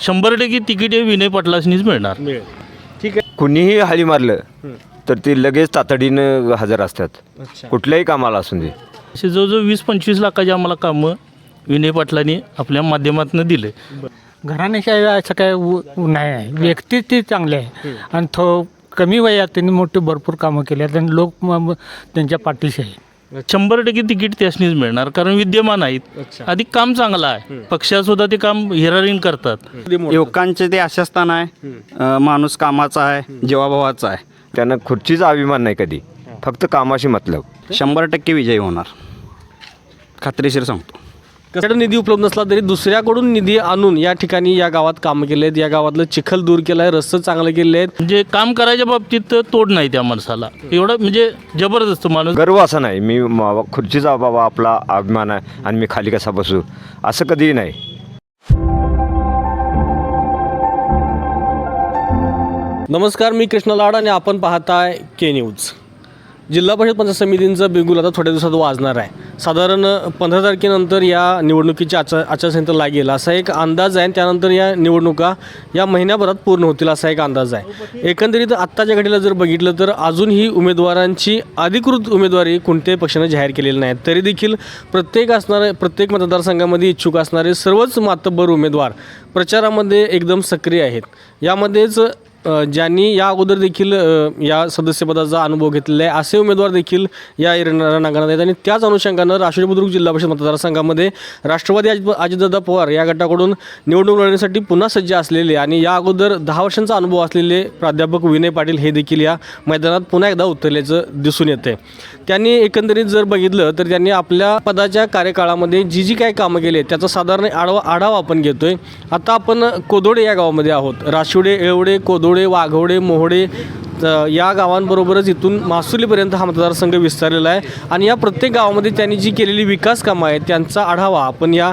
शंभर टक्के तिकीट हे विनय पाटलासनीच मिळणार. मिळेल. ठीक आहे. कुणीही हाली मारलं तर ते लगेच तातडीनं हजर असतात. अच्छा. कुठल्याही कामाला असून दे. असे जवळजवळ वीस पंचवीस लाखाची आम्हाला कामं विनय पाटलांनी आपल्या माध्यमातून दिले. घराण्याशिवाय असं काय नाही आहे व्यक्ती ती चांगली आहे. आणि थो कमी वयात त्यांनी मोठी भरपूर कामं केली आहेत आणि लोक त्यांच्या पाठीशी आहे शंभर टक्के तिकीट त्यासनीच मिळणार कारण विद्यमान आहेत. अच्छा. अधिक काम चांगलं आहे. पक्षासुद्धा ते काम हिरारीन करतात. युवकांचे ते आशास्थान आहे. अ, माणूस कामाचा आहे जीवाभावाचा आहे. त्यांना खुर्चीचा अभिमान नाही कधी. फक्त कामाशी मतलब. शंभर टक्के विजयी होणार. खात्रीशीर सांगतो. त्यासाठी निधी उपलब्ध नसला तरी दुसऱ्याकडून निधी आणून या ठिकाणी या गावात काम केले आहेत. या गावातलं चिखल दूर केलं आहे रस्ते चांगले केले आहेत. म्हणजे काम करायच्या बाबतीत तोड नाही त्या माणसाला. एवढं म्हणजे जबरदस्त माणूस. गर्व असा नाही. मी म- खुर्चीचा बाबा आपला अभिमान आहे आणि मी खाली कसा बसू? असं कधीही नाही. नमस्कार मी कृष्ण लाड आणि आपण पाहताय के न्यूज जिल्हा परिषद पंचायत समितींचं बिगुल आता थोड्या दिवसात वाजणार आहे. साधारण पंधरा तारखेनंतर या निवडणुकीची आचार आचारसंहिता लागेल असा एक अंदाज आहे आणि त्यानंतर या निवडणुका या महिन्याभरात पूर्ण होतील असा एक अंदाज आहे. एकंदरीत आत्ताच्या घडीला जर बघितलं तर अजूनही उमेदवारांची अधिकृत उमेदवारी कोणत्याही पक्षाने जाहीर केलेली नाही तरी देखील प्रत्येक असणारे प्रत्येक मतदारसंघामध्ये इच्छुक असणारे सर्वच मातब्बर उमेदवार प्रचारामध्ये एकदम सक्रिय आहेत. यामध्येच ज्यांनी या अगोदर देखील या सदस्यपदाचा अनुभव घेतलेला आहे असे उमेदवार देखील या रणांगणात आहेत. आणि त्याच अनुषंगानं राष्ट्रीय बुद्रुक जिल्हा परिषद मतदारसंघामध्ये राष्ट्रवादी अजित अजितदादा पवार या गटाकडून निवडणूक लढण्यासाठी पुन्हा सज्ज असलेले आणि या अगोदर दहा वर्षांचा अनुभव असलेले प्राध्यापक विनय पाटील हे देखील या मैदानात पुन्हा एकदा उतरल्याचं दिसून येते त्यांनी एकंदरीत जर बघितलं तर त्यांनी आपल्या पदाच्या कार्यकाळामध्ये जी जी काय कामं केली आहेत त्याचा साधारण आढावा आढावा आपण घेतोय. आता आपण कोदोडे या गावामध्ये आहोत. राशिवडे एळवडे कोदोडे वाघवडे मोहडे या गावांबरोबरच इथून मासुलीपर्यंत हा मतदारसंघ विस्तारलेला आहे. आणि या प्रत्येक गावामध्ये त्यांनी जी केलेली विकास कामं आहेत त्यांचा आढावा आपण या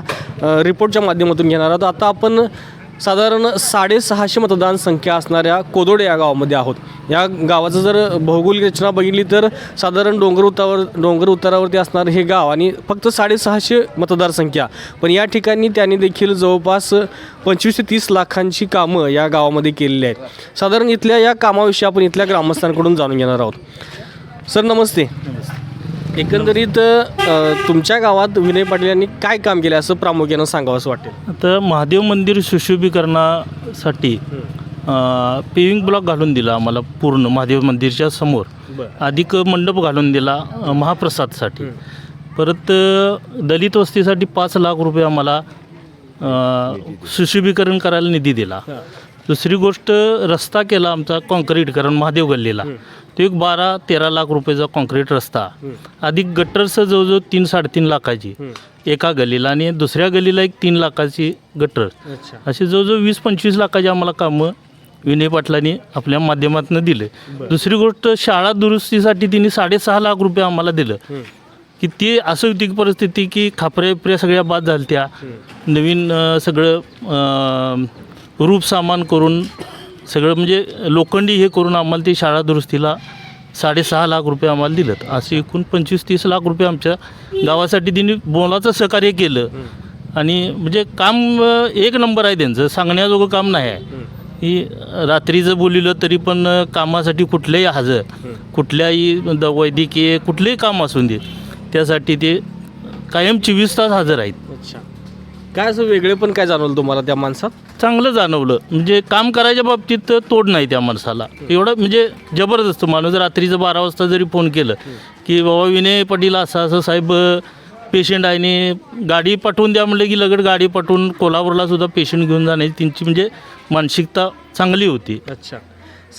रिपोर्टच्या माध्यमातून घेणार आहोत. आता आपण साधारण साडेसहाशे मतदान संख्या असणाऱ्या कोदोडे या गावामध्ये आहोत. या गावाचं जर भौगोलिक रचना बघितली तर साधारण डोंगर उतावर डोंगर उतारावरती असणारं हे गाव आणि फक्त साडेसहाशे मतदारसंख्या पण या ठिकाणी त्यांनी देखील जवळपास पंचवीस ते तीस लाखांची कामं या गावामध्ये केलेली आहेत. साधारण इथल्या या कामाविषयी आपण इथल्या ग्रामस्थांकडून जाणून घेणार आहोत. सर नमस्ते. एकंदरीत अ, तुमच्या गावात विनय पाटील यांनी काय काम केलं असं प्रामुख्यानं सांगावं असं वाटेल? आता महादेव मंदिर सुशोभीकरणासाठी पेविंग ब्लॉक घालून दिला आम्हाला पूर्ण महादेव मंदिरच्या समोर. अधिक मंडप घालून दिला अ, महाप्रसादसाठी. परत अ, दलित वस्तीसाठी पाच लाख रुपये आम्हाला अ, सुशोभीकरण करायला निधी दिला. दुसरी गोष्ट रस्ता केला आमचा कॉन्क्रीटकरण महादेव गल्लीला. तो एक बारा तेरा लाख रुपयाचा कॉन्क्रीट रस्ता. अधिक गटरचं जवळजवळ तीन साडेतीन लाखाची. एका गलीला आणि दुसऱ्या गलीला एक तीन लाखाची गटर. अच्छा. असे जवळजवळ वीस पंचवीस लाखाची आम्हाला कामं विनय पाटलांनी आपल्या माध्यमातून दिले. दुसरी गोष्ट शाळा दुरुस्तीसाठी तिने साडेसहा लाख रुपये आम्हाला दिलं. की ती असं होती की परिस्थिती की खापऱ्या बिपऱ्या सगळ्या बाद झाल्या त्या नवीन सगळं रूप सामान करून सगळं म्हणजे लोखंडी हे करून आम्हाला ती शाळा दुरुस्तीला साडेसहा लाख रुपये आम्हाला दिलं असे एकूण पंचवीस तीस लाख रुपये आमच्या गावासाठी तिने बोलाचं सहकार्य केलं. आणि म्हणजे काम एक नंबर आहे त्यांचं. सांगण्याजोगं काम नाही आहे. ही रात्रीचं बोलिलं तरी पण कामासाठी कुठल्याही हजर कुठल्याही वैद्यकीय कुठलंही काम असून दे त्यासाठी ते कायम चोवीस तास हजर आहेत. काय असं वेगळे पण काय जाणवलं तुम्हाला त्या माणसात? चांगलं जाणवलं. म्हणजे काम करायच्या बाबतीत तोड नाही त्या माणसाला. एवढं म्हणजे जबरदस्त माणूस रात्रीचं बारा वाजता जरी फोन केलं की बाबा विनय पाटील असं असं साहेब पेशंट आहे आणि गाडी पाठवून द्या म्हणलं की लगेच गाडी पाठवून कोल्हापूरला सुद्धा पेशंट घेऊन जाण्याची त्यांची म्हणजे मानसिकता चांगली होती. अच्छा.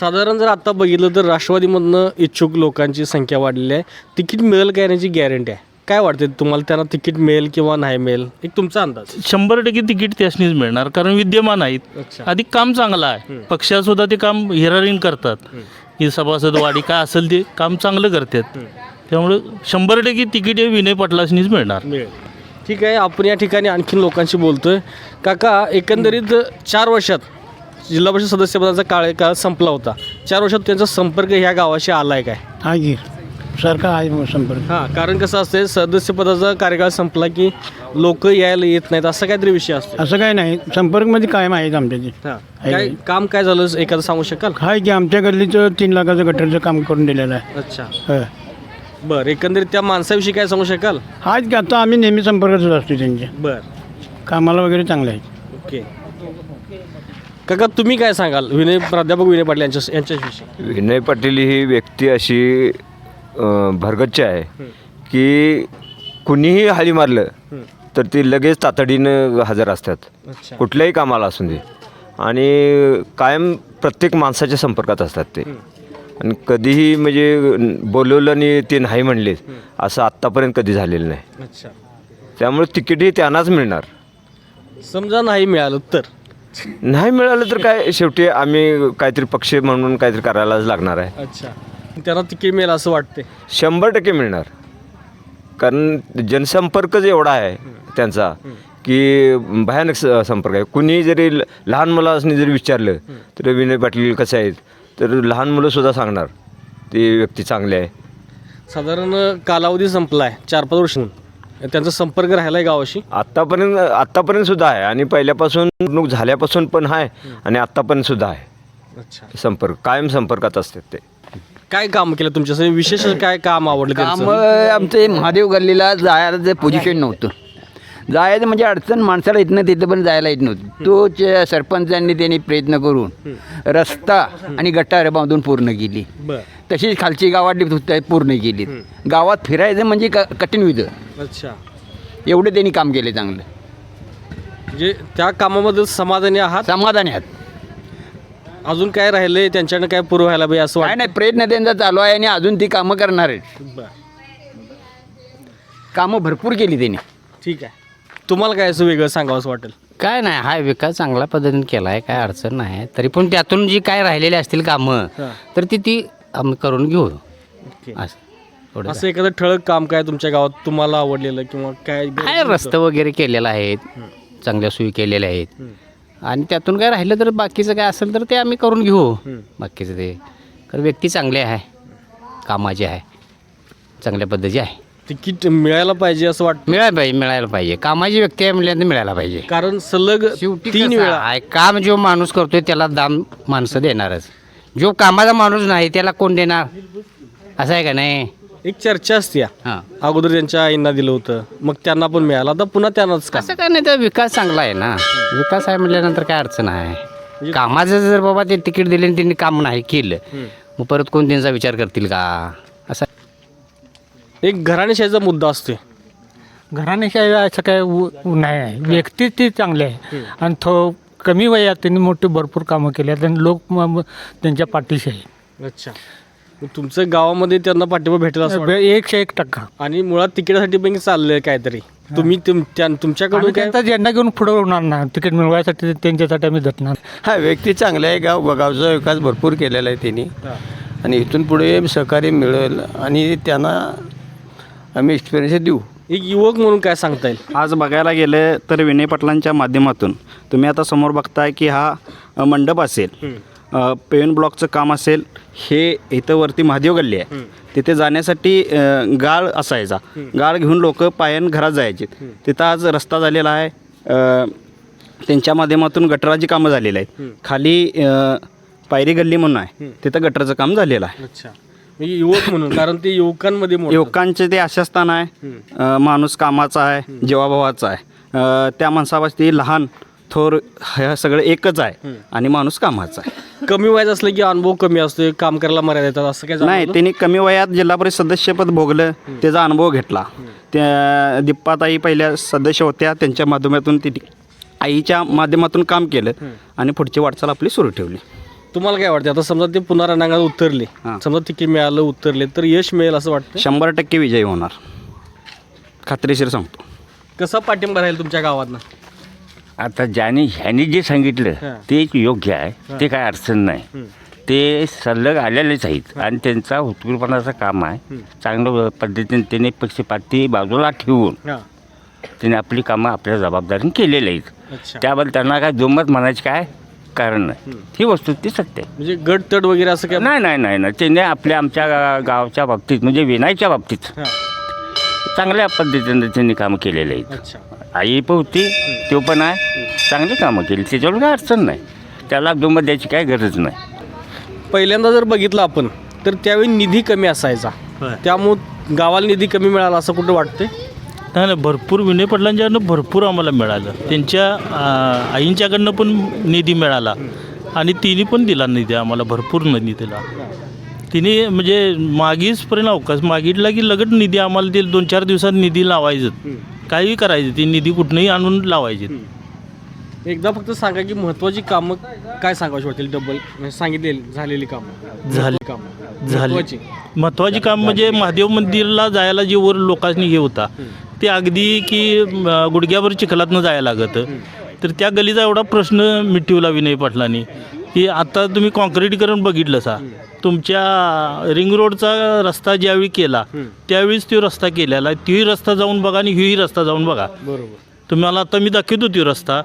साधारण जर आता बघितलं तर राष्ट्रवादीमधनं इच्छुक लोकांची संख्या वाढलेली आहे. तिकीट मिळेल का येण्याची गॅरंटी आहे? काय वाटते तुम्हाला त्यांना तिकीट मिळेल किंवा नाही मिळेल? एक तुमचा अंदाज. शंभर टक्के तिकीट त्यासनीच मिळणार कारण विद्यमान आहेत. अच्छा. अधिक काम चांगलं आहे. पक्षासुद्धा ते काम हिरारीन करतात. की सभासद वाढी काय असेल ते काम चांगलं करतात. त्यामुळे शंभर टक्के तिकीट हे विनय पाटलासनीच मिळणार. मिळेल. ठीक आहे आपण या ठिकाणी आणखीन लोकांशी बोलतोय. काका एकंदरीत चार वर्षात जिल्हा परिषद सदस्यपदाचा काळ काळ संपला होता. चार वर्षात त्यांचा संपर्क ह्या गावाशी आलाय काय? हा की? सारखा आहे संपर्क. हां कारण कसं असते सदस्यपदाचा कार्यकाळ संपला की लोक यायला येत नाहीत असं काहीतरी विषय असतो असं काही नाही संपर्कमध्ये कायम आहेत आमच्याचे हां काय काम काय झालं एखादं सांगू शकाल? काय की आमच्या गल्लीचं तीन लाखाचं गटरचं काम करून दिलेलं आहे. अच्छा. हं. बरं एकंदरीत त्या माणसाविषयी काय सांगू शकाल? आज की आता आम्ही नेहमी संपर्कातच असतो त्यांच्या बरं. कामाला वगैरे चांगले आहेत. ओके. काका तुम्ही काय सांगाल? विनय प्राध्यापक विनय पाटील यांच्या यांच्याविषयी. विनय पाटील ही व्यक्ती अशी भरगच्च आहे. की कुणीही हाली मारलं तर ती लगेच तातडीनं हजर असतात. कुठल्याही कामाला असून दे. आणि कायम प्रत्येक माणसाच्या संपर्कात असतात ते. आणि कधीही म्हणजे बोलवलं आणि ते नाही म्हणले असं आत्तापर्यंत कधी झालेलं नाही. त्यामुळे तिकीटही त्यांनाच मिळणार. समजा नाही मिळालं तर? नाही मिळालं तर काय शेवटी आम्ही काहीतरी पक्ष म्हणून काहीतरी करायलाच लागणार आहे. अच्छा. त्यांना तिकीट मिळेल असं वाटते शंभर टक्के मिळणार. कारण जनसंपर्कच एवढा आहे त्यांचा की भयानक स- संपर्क आहे. कुणी जरी ल- लहान मुलांनी जरी विचारलं तर विनय पाटील कसे आहेत? तर लहान मुलंसुद्धा सांगणार ती व्यक्ती चांगली आहे. साधारण कालावधी संपला आहे चार पाच वर्ष त्यांचा संपर्क राहिला आहे गावाशी? आत्तापर्यंत आत्तापर्यंत सुद्धा आहे. आणि पहिल्यापासून निवडणूक झाल्यापासून पण आहे. आणि आत्तापर्यंत सुद्धा आहे. अच्छा. संपर्क कायम संपर्कात असतात ते. काय काम केलं तुमच्यासाठी विशेष काय काम आवडलं काम त्यांचं? आमचे महादेव गल्लीला जायला जे पोझिशन नव्हतं. जायचं म्हणजे अडचण माणसाला इथनं तिथं पण जायला येत नव्हतं. तो चे- सरपंचांनी त्यांनी प्रयत्न करून रस्ता आणि गटार बांधून पूर्ण केली. बरं. तशीच खालची गावातली सुद्धा पूर्ण केली. गावात फिरायचं म्हणजे क कठीण होतं अच्छा. एवढं त्यांनी काम केले चांगलं. म्हणजे त्या कामाबद्दल समाधानी आहात? समाधानी आहेत. अजून काय राहिलंय त्यांच्याकडे काय पुरं व्हायला पाहिजे असं काय वाटतं नाही प्रयत्न त्यांचा चालू आहे आणि अजून ती कामं करणार आहेत. कामं भरपूर केली त्यांनी. ठीक आहे. तुम्हाला काय असं वेगळं सांगावं असं वाटेल? काय नाही हा विकास चांगल्या पद्धतीने केला आहे काय अडचण नाही. तरी पण त्यातून जी काय राहिलेली असतील कामं हां. तर ती ती आम्ही करून घेऊ. असं. असं एखादं ठळक काम काय तुमच्या गावात तुम्हाला आवडलेलं किंवा काय काय रस्ते वगैरे केलेलं आहेत चांगल्या सोयी केलेल्या आहेत. आणि त्यातून काय राहिलं तर बाकीचं काय असेल तर ते आम्ही करून घेऊ. बाकीचं ते. कारण व्यक्ती चांगली आहे. कामाची आहे. चांगल्या पद्धतीची आहे. तिकीट मिळायला पाहिजे असं वाटतं? मिळायला पाहिजे मिळायला पाहिजे. कामाची व्यक्ती आहे म्हटल्यानंतर मिळायला पाहिजे. कारण सलग शेवटी तीन वेळा. आहे, काम जो माणूस करतोय त्याला दाम माणसं देणारच. जो कामाचा माणूस नाही त्याला कोण देणार? असं आहे का नाही? एक चर्चा असते या. हां. अगोदर त्यांच्या आईंना दिलं होतं. मग त्यांना पण मिळालं. आता पुन्हा त्यांनाच का असं काय नाही तर विकास चांगला आहे ना. विकास आहे म्हटल्यानंतर काय अडचण आहे? कामाचं जर बाबा ते तिकीट दिले आणि त्यांनी काम नाही केलं मग परत कोण त्यांचा विचार करतील का? असं. एक घराणेशाहीचा मुद्दा असतोय. घराण्याशिवाय असं काय उ- उ- नाही आहे. व्यक्ती ती चांगली आहे. आणि थो कमी वयात त्यांनी मोठी भरपूर कामं केली आहेत आणि लोक म- म- त्यांच्या पाठीशी आहे. अच्छा. मग तुमचं गावामध्ये त्यांना पाठिंबा भेटेल असं वाटतं? एकशे एक टक्का. आणि मुळात तिकिटासाठी पण चाललंय काहीतरी. तुम्ही तुम- त्या- तुमच्याकडून आम्ही काय त्यांचा झेंडा घेऊन पुढे होणार ना तिकीट मिळवायसाठी त्यांच्यासाठी आम्ही झटणार हा व्यक्ती चांगला आहे. गाव गावचा विकास भरपूर केलेला आहे त्यांनी. आणि इथून पुढे सहकार्य मिळेल आणि त्यांना आम्ही एक्सपिरियन्स देऊ. एक युवक म्हणून काय सांगता येईल? आज बघायला गेलं तर विनय पाटलांच्या माध्यमातून तुम्ही आता समोर बघताय की हा अ, मंडप असेल. अ, पेन ब्लॉकचं काम असेल हे इथं वरती महादेव गल्ली आहे. तिथे जाण्यासाठी गाळ असायचा. गाळ घेऊन लोक पायान घरात जायचे. तिथं आज रस्ता झालेला आहे. त्यांच्या माध्यमातून गटराची कामं झालेली आहेत. खाली पायरी गल्ली म्हणून आहे. तिथं गटराचं काम झालेलं आहे. अच्छा. म्हणजे युवक म्हणून कारण ते युवकांमध्ये. युवकांचे ते आशास्थान आहे. अ, माणूस कामाचा आहे जीवाभावाचा आहे. त्या माणसापाशी लहान थोर हे सगळं एकच आहे. आणि माणूस कामाचा आहे. कमी वयात असलं की अनुभव कमी असतो काम करायला मर्यादा येतात असं काय नाही? त्यांनी कमी वयात जिल्हा परिषद सदस्यपद भोगलं त्याचा अनुभव घेतला. त्या दिप्पाताई पहिल्या सदस्य होत्या त्यांच्या माध्यमातून ती आईच्या माध्यमातून काम केलं आणि पुढची वाटचाल आपली सुरू ठेवली. तुम्हाला काय वाटतं आता समजा ते पुन्हा रणांगणात उतरले. समजा तिकीट मिळालं उतरले तर यश मिळेल असं वाटतं शंभर टक्के विजयी होणार. खात्रीशीर सांगतो. कसा पाठिंबा राहील तुमच्या गावातनं? आता ज्याने ह्याने जे सांगितलं. ते योग्य आहे. ते काय अडचण नाही. ते सल्लग आलेलेच आहेत आणि त्यांचा उत्कृपणाचं काम आहे. चांगल्या पद्धतीने त्याने पक्षपाती बाजूला ठेवून त्याने आपली कामं आपल्या जबाबदारीने केलेली आहेत. त्याबद्दल त्यांना काय दुमत म्हणायची काय कारण नाही. ही वस्तू ती सत्य आहे. म्हणजे गट तट वगैरे असं काय नाही नाही नाही नाही. त्यांनी आपल्या आमच्या गावच्या बाबतीत म्हणजे विनायच्या बाबतीत. चांगल्या पद्धतीने त्यांनी कामं केलेली आहेत. आई पण होती तो पण आहे. चांगली कामं केली. त्याच्यावर काय अडचण नाही. त्याला दुमत द्यायची काय गरज नाही. पहिल्यांदा जर बघितलं आपण तर त्यावेळी निधी कमी असायचा. त्यामुळं गावाला निधी कमी मिळाला असं कुठं वाटतंय? नाही नाही भरपूर विनय पाटलांच्याकडनं भरपूर आम्हाला मिळालं. त्यांच्या आईंच्याकडनं पण निधी मिळाला. आणि तिने पण दिला निधी आम्हाला भरपूर निधी दिला. तिने म्हणजे मागीचपर्यंत अवकाश मागितला की लगेच निधी आम्हाला दिला दोन चार दिवसात निधी लावायचं. काही करायचं ती निधी कुठनंही आणून लावायची. एकदा फक्त सांगा की महत्वाची कामं काय सांगायची वाटेल? डबल म्हणजे सांगितलेली झालेली कामं. झाली कामं. झाली महत्त्वाची. महत्त्वाची काम म्हणजे महादेव मंदिरला जायला जे वर लोकांनी हे होता ते अगदी की म, गुडघ्यावर चिखलातनं जायला लागतं. तर त्या गलीचा एवढा प्रश्न मिटवला विनय पाटलांनी की आता तुम्ही कॉन्क्रीटीकरण बघितलं सा तुमच्या रिंग रोडचा रस्ता ज्यावेळी केला त्यावेळीच तो रस्ता केलेला आहे. तोही रस्ता जाऊन बघा आणि ह्योही रस्ता जाऊन बघा. बरोबर. तुम्हाला आता मी दाखवतो तो रस्ता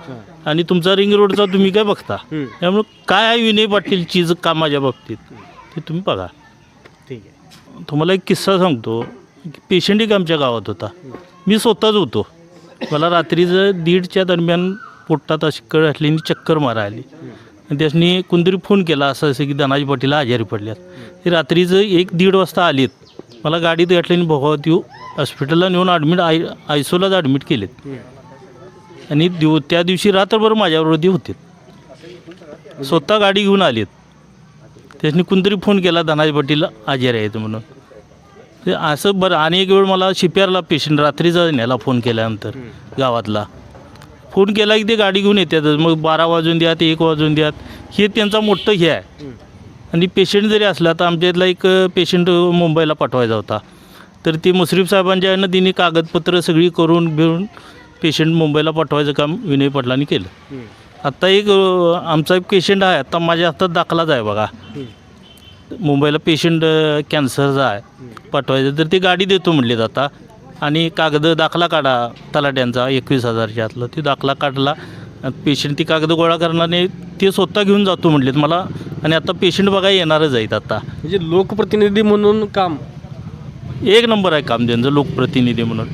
आणि तुमचा रिंग रोडचा तुम्ही काय बघता? त्यामुळं काय आहे विनय पाटील चीज कामाच्या बाबतीत? ते तुम्ही बघा. ठीक आहे. तुम्हाला एक किस्सा सांगतो. पेशंट एक आमच्या गावात होता. मी स्वतःच होतो. मला रात्रीचं दीडच्या दरम्यान पोटात अशी कळ असलेली चक्कर मारा आली. आणि त्यासनी कोणतरी फोन केला असं असं की धनाजी पाटील आजारी पडल्यात. ते रात्रीचं एक दीड वाजता आलीत. मला गाडीत गाठल्याने भोगावत येऊ हॉस्पिटलला नेऊन ॲडमिट आय आयसोलाच ॲडमिट केलेत. आणि दिव त्या दिवशी रात्रभर माझ्याबरोबर ते होते. स्वतः गाडी घेऊन आलीत. त्याच्यानी कोणतरी फोन केला धनाजी पाटील आजारी आहेत म्हणून. ते असं बरं आणि एक वेळ मला शिप्यारला पेशंट रात्रीचा न्यायला फोन केल्यानंतर गावातला. फोन केला की ते गाडी घेऊन येतातच मग बारा वाजून द्यात एक वाजून द्यात हे त्यांचा मोठं हे आहे. आणि पेशंट जरी असला तर आमच्या इथला एक पेशंट मुंबईला पाठवायचा होता. तर ती मुश्रीफ साहेबांच्या यानं तिने कागदपत्र सगळी करून घेऊन पेशंट मुंबईला पाठवायचं काम विनय पाटलांनी केलं. आत्ता एक आमचा एक पेशंट आहे. आता माझ्या हातात दाखलाच आहे बघा. मुंबईला पेशंट कॅन्सरचा आहे. पाठवायचं. तर ती गाडी देतो म्हणलीत आता. आणि कागद दाखला काढा तलाट्यांचा एकवीस हजारच्या आतला. ती दाखला काढला पेशंट ती कागद गोळा करणारे ते स्वतः घेऊन जातो म्हणलेत मला. आणि आता पेशंट बघा येणारच आहेत आता. म्हणजे लोकप्रतिनिधी म्हणून काम? एक नंबर आहे काम त्यांचं लोकप्रतिनिधी म्हणून.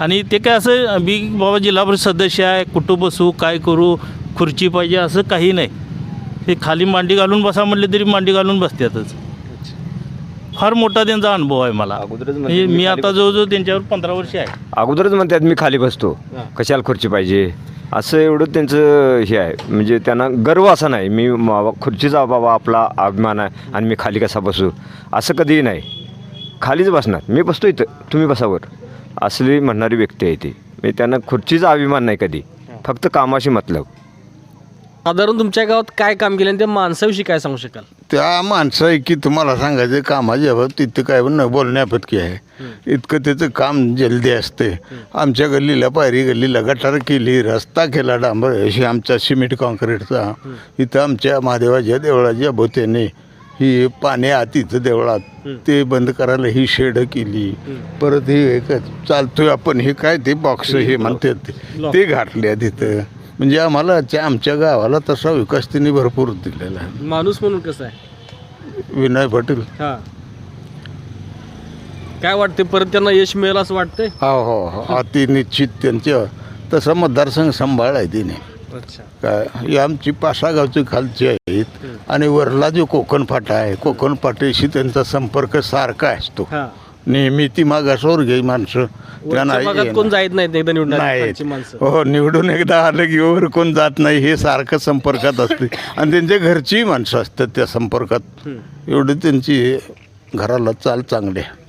आणि ते काय असं मी बाबा जिल्हा परिषद सदस्य आहे कुठं बसू काय करू खुर्ची पाहिजे असं काही नाही. ते खाली मांडी घालून बसा म्हटले तरी मांडी घालून बसतातच. फार मोठा त्यांचा अनुभव आहे मला. अगोदरच म्हणजे मी आता जवळजवळ त्यांच्यावर पंधरा वर्ष आहे. अगोदरच म्हणतात मी खाली बसतो. कशाला खुर्ची पाहिजे? असं एवढं त्यांचं हे आहे. म्हणजे त्यांना गर्व असा नाही. मी बाबा खुर्चीचा बाबा आपला अभिमान आहे आणि मी खाली कसा बसू? असं कधीही नाही. खालीच बसणार. मी बसतो इथं. तुम्ही बसावर असली म्हणणारी व्यक्ती आहे ती. म्हणजे त्यांना खुर्चीचा अभिमान नाही कधी. फक्त कामाशी मतलब. साधारण तुमच्या गावात काय काम केलं आणि त्या माणसाविषयी काय सांगू शकाल? त्या माणसं आहे की तुम्हाला सांगायचं कामाच्या बाबतीत तिथं काय न बोलण्यापैकी आहे. इतकं त्याचं काम जल्दी असते. आमच्या गल्लीला पायरी गल्लीला गटार केली रस्ता केला डांबर अशी आमचा सिमेंट कॉन्क्रीटचा इथं आमच्या महादेवाच्या देवळाच्या भोवत्याने ही पाणी आत इथं देवळात ते बंद करायला ही शेड केली. परत हे चालतोय आपण हे काय ते बॉक्स हे म्हणतात ते. ते घातल्या तिथं. म्हणजे आम्हाला त्या- आमच्या गावाला तसा विकास त्यांनी भरपूर दिलेला आहे. माणूस म्हणून कसं आहे? विनय पाटील. हा. काय वाटते परत त्यांना यश मिळेल असं वाटतंय? हो हो हो. अति निश्चित त्यांच्या तसा मतदारसंघ सांभाळ आहे तिने. अच्छा. काय ही आमची पासा गावची खालची आहेत आणि वरला जो कोकण फाटा आहे कोकण फाट्याशी त्यांचा संपर्क सारखा असतो. हा. नेहमी ती मागासवर्गीय माणसं. त्यांना वरच्या भागात कोण जायत नाहीत एकदा निवडून नाही खालची माणसं. हो निवडून एकदा आलं की वर कोण जात नाही हे सारखं संपर्कात असते. आणि त्यांच्या घरचीही माणसं असतात त्या संपर्कात. एवढी त्यांची घराला चाल चांगली आहे.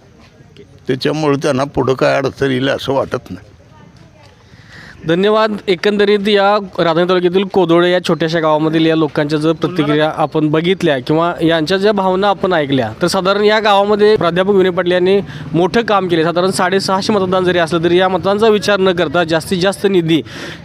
त्याच्यामुळे त्यांना पुढं काय अडचण येईल असं वाटत नाही. धन्यवाद. एकंदरीत या राधानगरी तालुक्यातील कोदोळे या छोट्याशा गावामधील या लोकांच्या जर प्रतिक्रिया आपण बघितल्या किंवा यांच्या ज्या भावना आपण ऐकल्या तर साधारण या गावामध्ये प्राध्यापक विनय पाटील यांनी मोठं काम केले. साधारण साडेसहाशे मतदान जरी असलं तरी या मतदानाचा विचार न करता जास्तीत जास्त निधी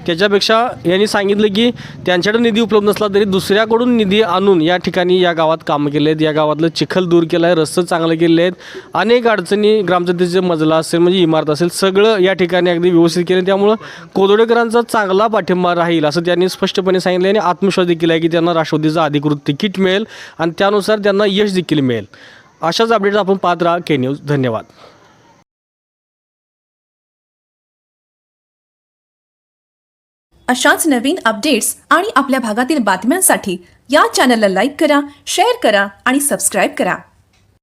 त्याच्यापेक्षा यांनी सांगितलं की त्यांच्याकडे निधी उपलब्ध नसला तरी दुसऱ्याकडून निधी आणून या ठिकाणी या गावात कामं केले आहेत. या गावातलं चिखल दूर केलं आहे रस्ते चांगले केले आहेत. अनेक अडचणी ग्रामपंचायतीचे मजला असेल म्हणजे इमारत असेल सगळं या ठिकाणी अगदी व्यवस्थित केले. त्यामुळं कोद शिरोडेकरांचा चांगला पाठिंबा राहील असं त्यांनी स्पष्टपणे सांगितले आणि आत्मविश्वास देखील आहे की त्यांना राष्ट्रवादीचं अधिकृत तिकीट मिळेल आणि त्यानुसार त्यांना यश देखील मिळेल. अशाच अपडेट्स आपण पाहत राहा के न्यूज धन्यवाद. अशाच नवीन अपडेट्स आणि आपल्या भागातील बातम्यांसाठी या चॅनलला लाईक करा शेअर करा आणि सबस्क्राईब करा.